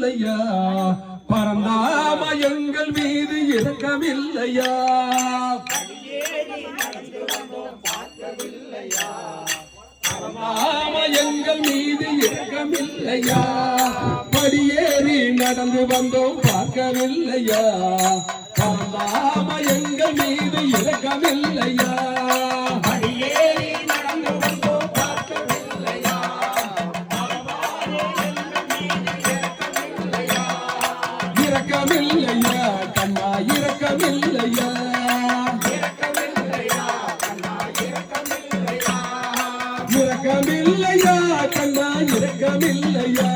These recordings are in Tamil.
பார்க்கவில்லையா பரந்தாம எங்கள் மீது இறக்கமில்லையா பரந்தாம எங்கள் மீது இறக்கமில்லையா படியேறி நடந்து வந்தோம் பார்க்கவில்லையா? பரந்தாம எங்கள் மீது இறக்கமில்லையா இறக்கமில்லையா? இறக்கமில்லையா கண்ணா இறக்கமில்லையா?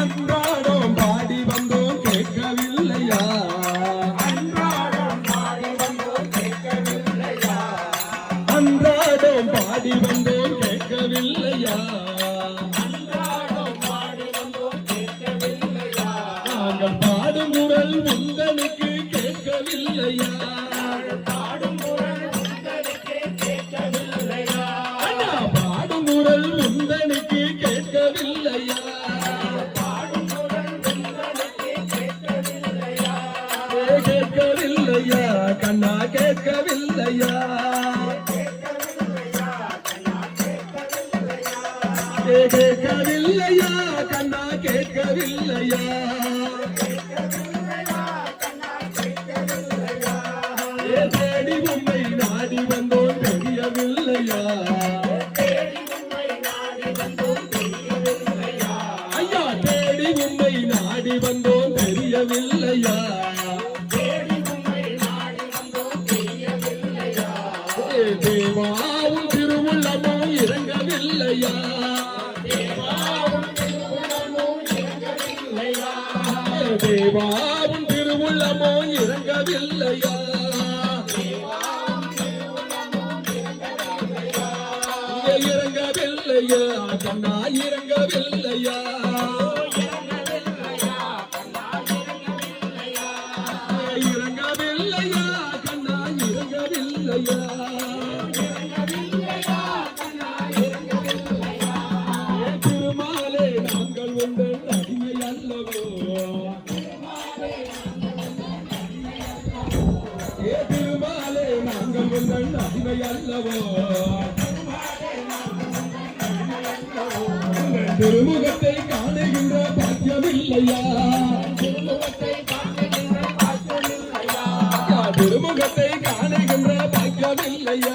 அன்றாடம் பாடி வந்தோம் கேட்கவில்லையா? அன்றாடம் பாடி வந்தோம் கேட்கவில்லையா? கேட்கவில்லையா பாடும் குரல் உங்களுக்கு கேட்கவில்லையா அண்ணா பாடும் குரல் உந்தனுக்கு கேட்கவில்லையா பாடும் குரல் உங்களுக்கு கேட்கவில்லையா ஏ, கேட்கவில்லையா? கண்ணா கேட்கவில்லையா கேட்கவில்லையா? கண்ணா கேட்கவில்லையா ஏ, கேட்கவில்லையா? கண்ணா கேட்கவில்லையா கேட்கவில்லையா? தெரியவில்லையா ஐயா தேடி உண்மை நாடி வந்தோம் தெரியவில்லையா? தேவாவும் இறங்கவில்லையா? தேவாவும் திருவுள்ளமோ இறங்கவில்லையா? கண்ணா இறங்கவில்லையா இறங்கவில்லையா கண்ணா இறங்கவில்லையா திருமாலே நாங்கள் உங்கள் அடிமை அல்லவோ ஏ திருமாலே நாங்கள் உங்கள் அடிமை அல்லவோ திருமுகத்தை காணுகின்ற பாக்கியமில்லையா? திருமுகத்தை காணுகின்ற பாக்கியமில்லையா?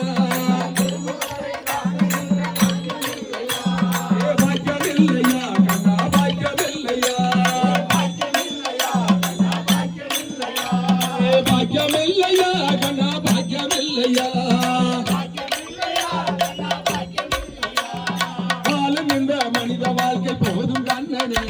வாழும் இந்த மனித வாழ்க்கை போதும் கண்ணனே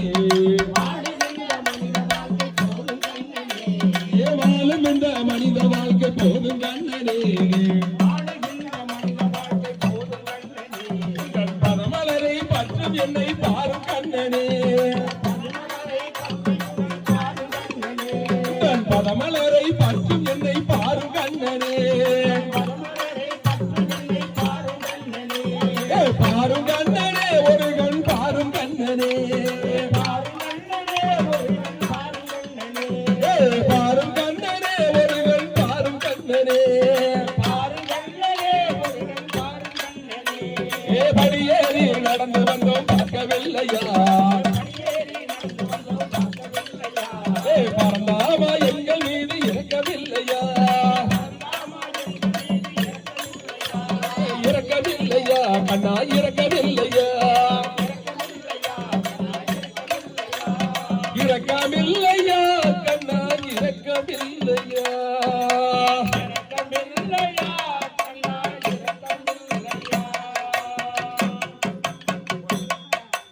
ஏ படியேறி நடந்து வந்தோம் பார்க்கவில்லையா